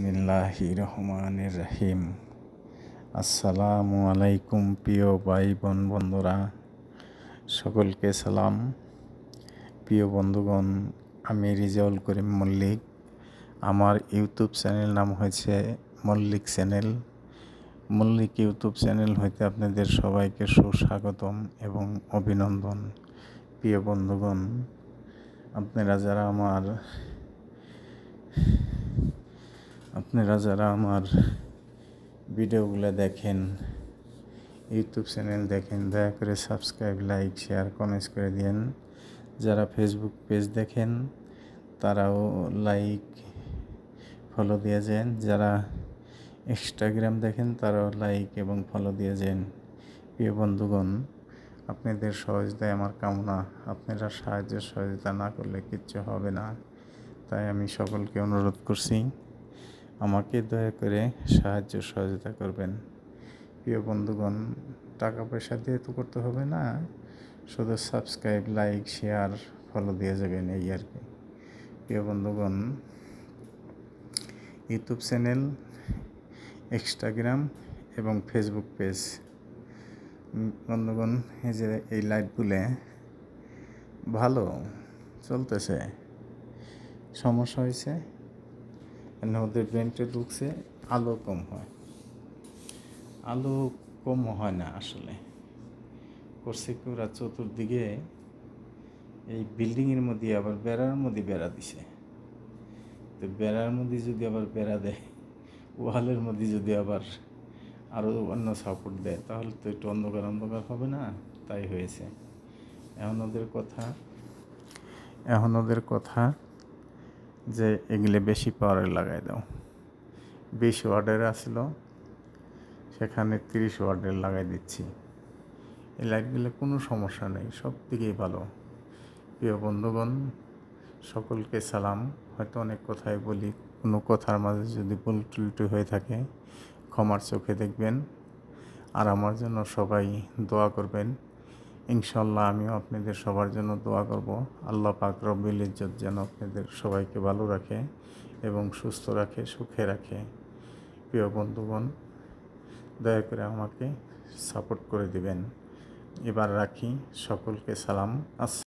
বিসমিল্লাহি রহমানির রহিম আসসালামু আলাইকুম প্রিয় ভাই বোন বন্ধুরা, সকলকে সালাম। প্রিয় বন্ধুগণ, আমি রিজাউল করিম মল্লিক। আমার ইউটিউব চ্যানেল নাম হয়েছে Mallik channel. Mallik YouTube channel হইতে আপনাদের সবাইকে সুস্বাগতম এবং অভিনন্দন। প্রিয় বন্ধুগণ, আপনারা যারা আমার আপনারা যারা আমার ভিডিওগুলো দেখেন, ইউটিউব চ্যানেল দেখেন, দয়া করে সাবস্ক্রাইব, লাইক, শেয়ার, কমেন্টস করে দিন যারা ফেসবুক পেজ দেখেন, তারাও লাইক, ফলো দিয়ে যান। যারা ইনস্টাগ্রাম দেখেন, তারাও লাইক এবং ফলো দিয়ে যান। প্রিয় বন্ধুগণ, আপনাদের সহযোগিতায় আমার কামনা। আপনারা সাহায্য সহযোগিতা না করলে কিচ্ছু হবে না। তাই আমি সকলকে অনুরোধ করছি আমাকে দয়া করে সাহায্য সহযোগিতা করবেন। প্রিয় বন্ধুগণ টাকা পয়সা দিয়ে তো করতে হবে না। শুধু সাবস্ক্রাইব লাইক শেয়ার ফলো দিয়ে যাবেন এই আর কি। প্রিয় বন্ধুগণ ইউটিউব চ্যানেল ইনস্টাগ্রাম এবং ফেসবুক পেজ বন্ধুগণ, এই যে এই লাইটগুলো ভালো, চলতেছে। সমস্যা হয়েছে? ওদের ব্রেনটে ঢুকছে, আলো কম হয়। আলো কম হয় না আসলে। করছে কি ওরা চতুর্দিকে এই বিল্ডিংয়ের মধ্যে আবার বেড়ার মধ্যে বেড়া দিছে। তো বেড়ার মধ্যে যদি আবার বেড়া দেয়, ওয়ালের মধ্যে যদি আবার আরও অন্য সাপোর্ট দেয়, তাহলে তো একটু অন্ধকার অন্ধকার হবে না? তাই হয়েছে। এখন ওদের কথা, এখন ওদের কথা যে এগুলো বেশি পাওয়ারে লাগাই দাও। বিশ ওয়ার্ডের আসলো সেখানে তিরিশ ওয়ার্ডের লাগাই দিচ্ছি। এই লাইটগুলো কোনো সমস্যা নেই, সব দিকেই ভালো। প্রিয় বন্ধুগণ, সকলকে সালাম। হয়তো অনেক কথাই বলি, কোনো কথার মাঝে যদি ভুল হয়ে থাকে, ক্ষমার চোখে দেখবেন। আর আমার জন্য সবাই দোয়া করবেন। ইনশাল্লাহ আমিও আপনাদের সবার জন্য দোয়া করব। আল্লাহ পাক রব্বিল ইজ্জত যেন আপনাদের সবাইকে ভালো রাখে এবং সুস্থ রাখে, সুখে রাখে। প্রিয় বন্ধুগণ, দয়া করে আমাকে সাপোর্ট করে দিবেন। এবার রাখি সকলকে সালাম। আস